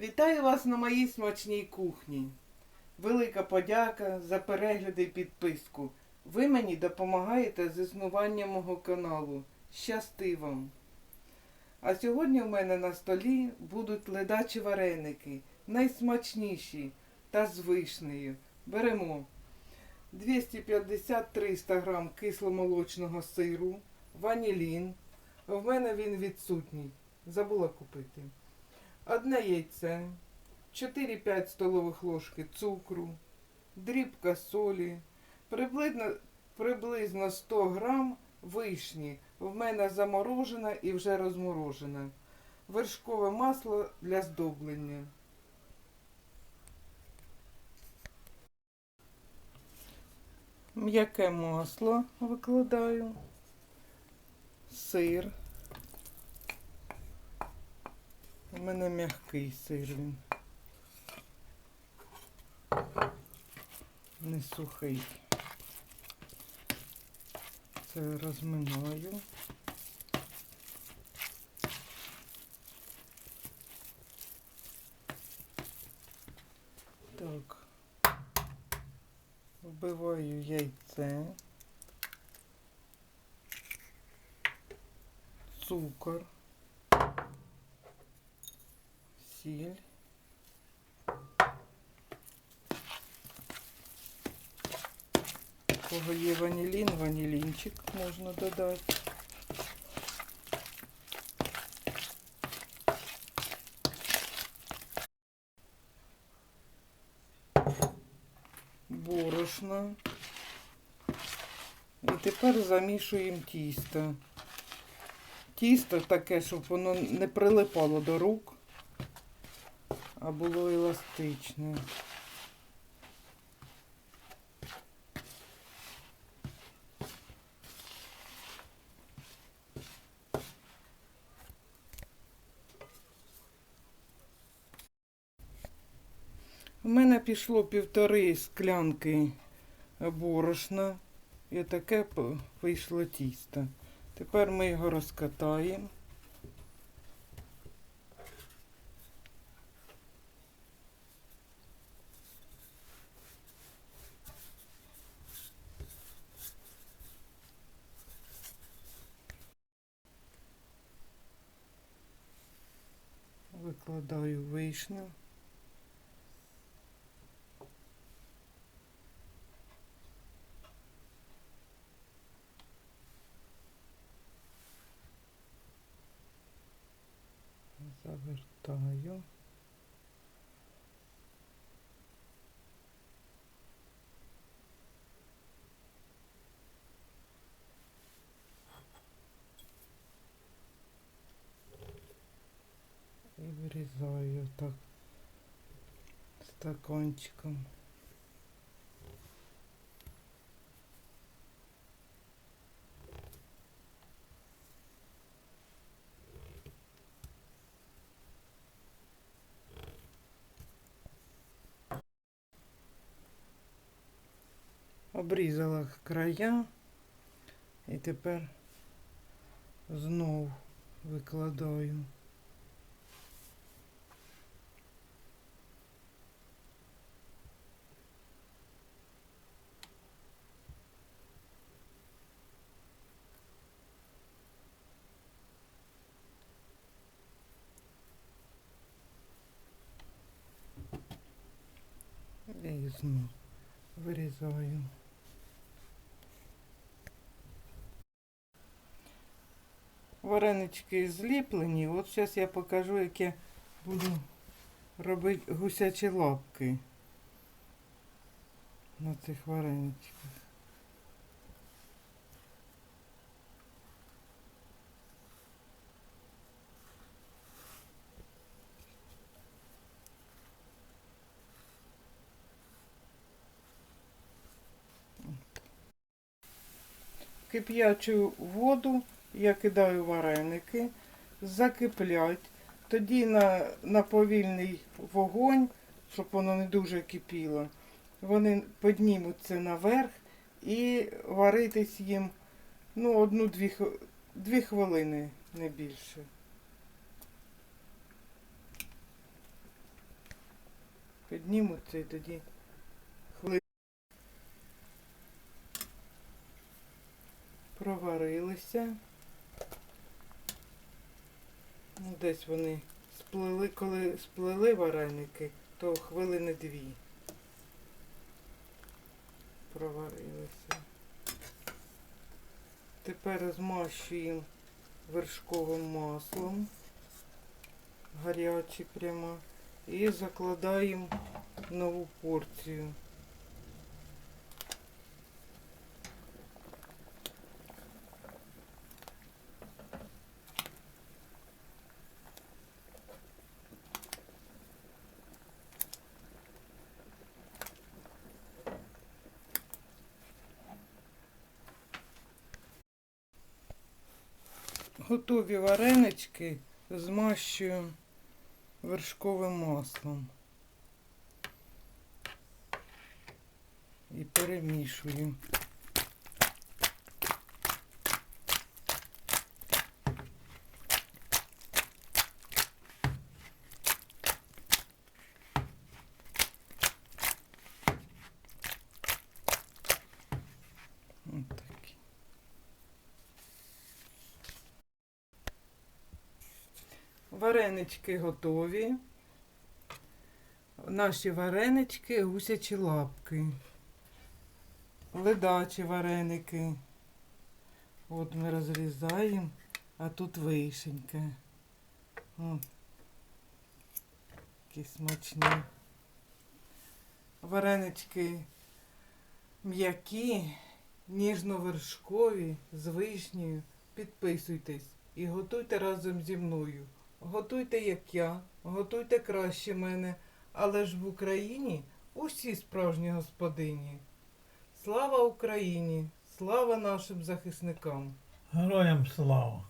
Вітаю вас на моїй смачній кухні. Велика подяка за перегляди і підписку. Ви мені допомагаєте з існуванням мого каналу. Щасти вам! А сьогодні у мене на столі будуть ледачі вареники, найсмачніші та з вишнею. Беремо 250-300 грам кисломолочного сиру, ванілін. В мене він відсутній. Забула купити. Одне яйце, 4-5 столових ложки цукру, дрібка солі, приблизно, приблизно 100 грам вишні. В мене заморожена і вже розморожена. Вершкове масло для здоблення. М'яке масло викладаю, сир. У мене м'який сир він. Не сухий. Це розминаю. Так. Вбиваю яйце. Цукор. Сіль. Кого є ванілін, ванілінчик можна додати. Борошно. І тепер замішуємо тісто. Тісто таке, щоб воно не прилипало до рук а було еластичне. У мене пішло півтори склянки борошна і таке вийшло тісто. Тепер ми його розкатаємо. Викладаю вишню. Завертаю. І так стаканчиком. Обрізала края і тепер знов викладаю. Знов вирізаю. Варенички зліплені. От зараз я покажу, як я буду робити гусячі лапки на цих вареничках. Кип'ячу воду, я кидаю вареники, закиплять. Тоді на, на повільний вогонь, щоб воно не дуже кипіло. Вони піднімуться наверх і варитись їм ну, одну-дві дві хвилини, не більше. піднімуться і тоді Проварилися. Ну, Десь вони сплили, коли сплили вареники, то хвилини дві. Проварилися. Тепер змащуємо вершковим маслом. Гаряче прямо. І закладаємо нову порцію. Готові варенички змащую вершковим маслом. І перемішую. Ось такі. Варенички готові. Наші варенички гусячі лапки. Ледачі вареники. От ми розрізаємо, а тут вишенька. О, смачні. Варенички м'які, ніжно-вершкові, з вишнею. Підписуйтесь і готуйте разом зі мною. Готуйте, як я, готуйте краще мене, але ж в Україні усі справжні господині. Слава Україні! Слава нашим захисникам! Героям слава!